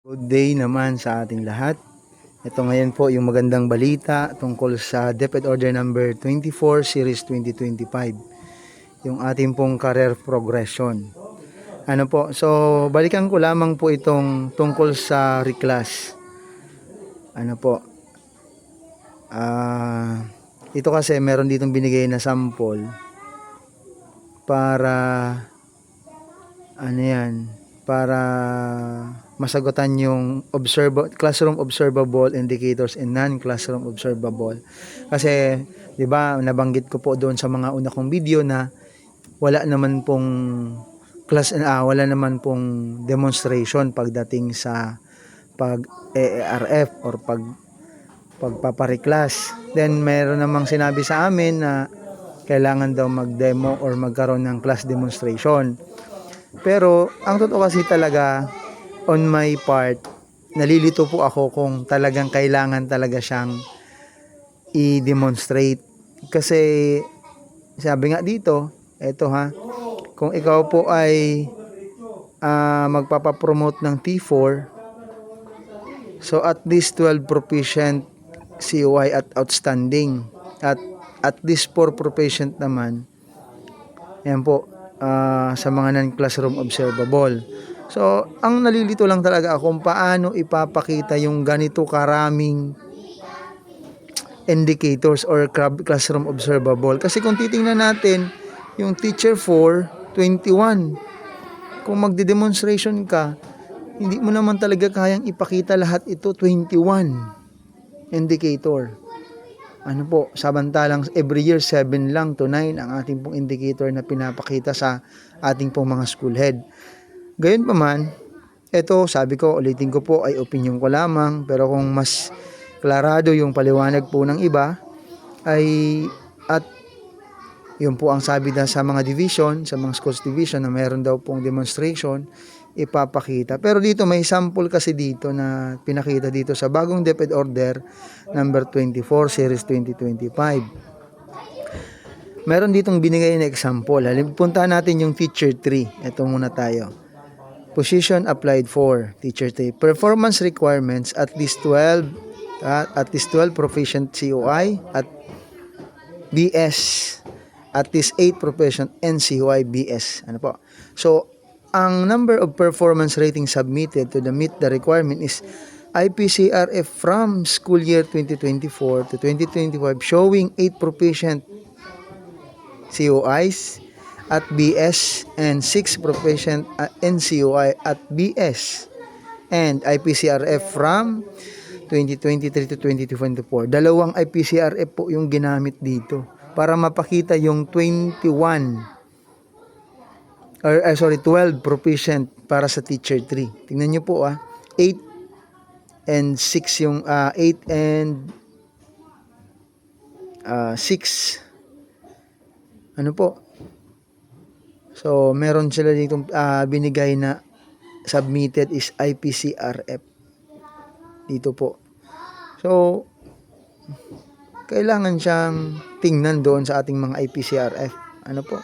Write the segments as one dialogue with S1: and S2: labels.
S1: Good day naman sa ating lahat. Ito ngayon po yung magandang balita tungkol sa DepEd Order number 24 Series 2025. Yung ating pong career progression. Ano po, so balikan ko lamang po itong tungkol sa reclass. Ano po, ah ito kasi meron ditong binigay na sample para ano yan, para masagutan yung observa- classroom observable indicators and non-classroom observable. Kasi, di ba, nabanggit ko po doon sa mga una kong video na wala naman pong class ah, wala naman pong demonstration pagdating sa pag EARF or pag pagpapareclass. Then meron namang sinabi sa amin na kailangan daw mag-demo or magkaroon ng class demonstration. Pero ang totoo kasi talaga on my part, nalilito po ako kung talagang kailangan talaga siyang i-demonstrate. Kasi sabi nga dito, eto ha, kung ikaw po ay ah, magpapapromote ng T4, so at least 12 proficient COI at outstanding. At at least 4 proficient naman, yan po, ah, sa mga non-classroom observable. So, ang nalilito lang talaga ako kung paano ipapakita yung ganito karaming indicators or classroom observable. Kasi kung titingnan natin, yung teacher 4, 21. Kung magde-demonstration ka, hindi mo naman talaga kayang ipakita lahat ito 21 indicator. Ano po, samantalang every year 7 lang to 9 ang ating pong indicator na pinapakita sa ating pong mga school head. Gayon pa man, ito sabi ko, ulitin ko po ay opinion ko lamang pero kung mas klarado yung paliwanag po ng iba ay at yun po ang sabi na sa mga division, sa mga schools division na mayroon daw pong demonstration, ipapakita. Pero dito may sample kasi dito na pinakita dito sa bagong DepEd Order number 24 series 2025. Meron ditong binigay na example. Halim, puntahan natin yung teacher 3. Ito muna tayo. Position applied for teacher 3. Performance requirements at least 12 ah, at least 12 proficient COI at BS at least 8 proficient NCOI BS. Ano po? So, ang number of performance rating submitted to the meet the requirement is IPCRF from school year 2024 to 2025 showing 8 proficient COIs at BS and 6 proficient uh, NCOI at BS and IPCRF from 2023 to 2024. Dalawang IPCRF po yung ginamit dito para mapakita yung 21 or uh, sorry 12 proficient para sa teacher 3. Tingnan niyo po ah. 8 and 6 yung uh, 8 and uh, 6 ano po? So meron sila dito uh, binigay na submitted is IPCRF dito po. So kailangan siyang tingnan doon sa ating mga IPCRF ano po?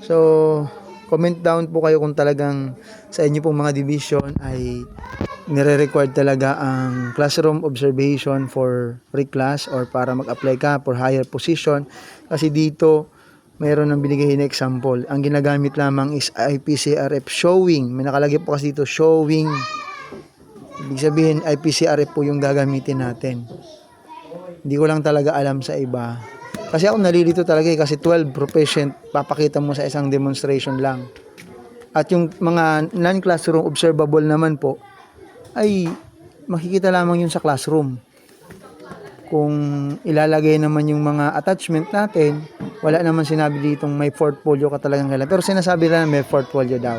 S1: So comment down po kayo kung talagang sa inyo pong mga division ay nire-required talaga ang classroom observation for reclass or para mag-apply ka for higher position. Kasi dito mayroon ng binigay na example. Ang ginagamit lamang is IPCRF showing. May nakalagay po kasi dito showing. Ibig sabihin IPCRF po yung gagamitin natin. Hindi ko lang talaga alam sa iba kasi ako nalilito talaga eh, kasi 12 proficient papakita mo sa isang demonstration lang. At yung mga non-classroom observable naman po ay makikita lamang yun sa classroom. Kung ilalagay naman yung mga attachment natin, wala naman sinabi ditong may portfolio ka talagang kailangan. Pero sinasabi lang may portfolio daw.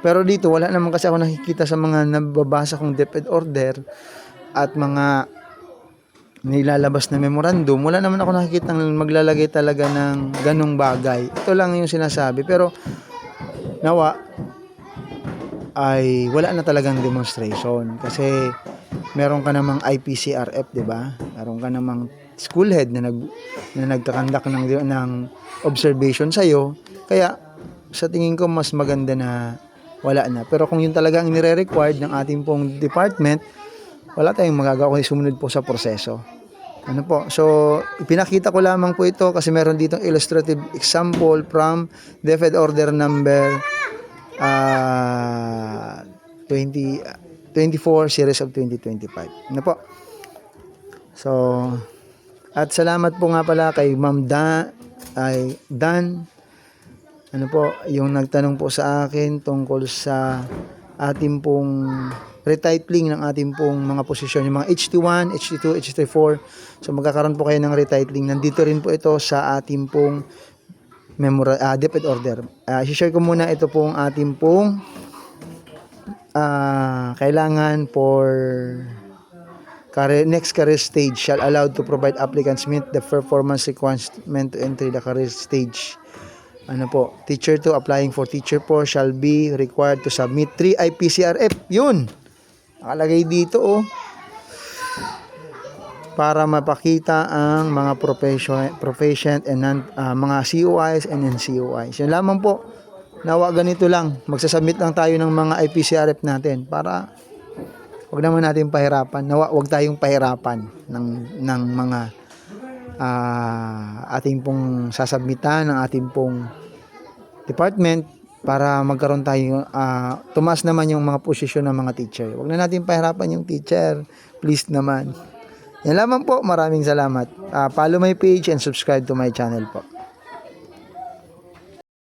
S1: Pero dito, wala naman kasi ako nakikita sa mga nababasa kong DepEd order at mga nilalabas na memorandum, wala naman ako nakikita maglalagay talaga ng ganong bagay. Ito lang yung sinasabi. Pero, nawa, ay wala na talagang demonstration. Kasi, meron ka namang IPCRF, di ba? Meron ka namang school head na, nag, na nagkakandak ng, ng observation sa'yo. Kaya, sa tingin ko, mas maganda na wala na. Pero kung yun talaga ang nire-required ng ating pong department, wala tayong magagawa kundi sumunod po sa proseso. Ano po? So, ipinakita ko lamang po ito kasi meron ditong illustrative example from DepEd Order number ah 20 24 series of 2025. Ano po? So, at salamat po nga pala kay Ma'am Da, ay Dan, ano po, yung nagtanong po sa akin tungkol sa ating pong retitling ng ating pong mga posisyon, yung mga HT1, HT2, HT4. So magkakaroon po kayo ng retitling. Nandito rin po ito sa ating pong memora, ah, DepEd order. Ah, share ko muna ito pong ating pong ah, kailangan for career, next career stage shall allowed to provide applicants meet the performance requirement to enter the career stage. Ano po, teacher 2 applying for teacher 4 shall be required to submit 3 IPCRF. Yun. Nakalagay dito oh. Para mapakita ang mga profession, profession and non, ah, mga COIs and NCOIs. Yun lamang po. Nawa ganito lang. Magsasubmit lang tayo ng mga IPCRF natin para wag naman natin pahirapan. Nawa wag tayong pahirapan ng ng mga ah, ating pong sasabmitan ng ating pong department para magkaroon tayo ah, tumas naman yung mga posisyon ng mga teacher. Wag na natin pahirapan yung teacher. Please naman. Yan lamang po. Maraming salamat. Ah, follow my page and subscribe to my channel po.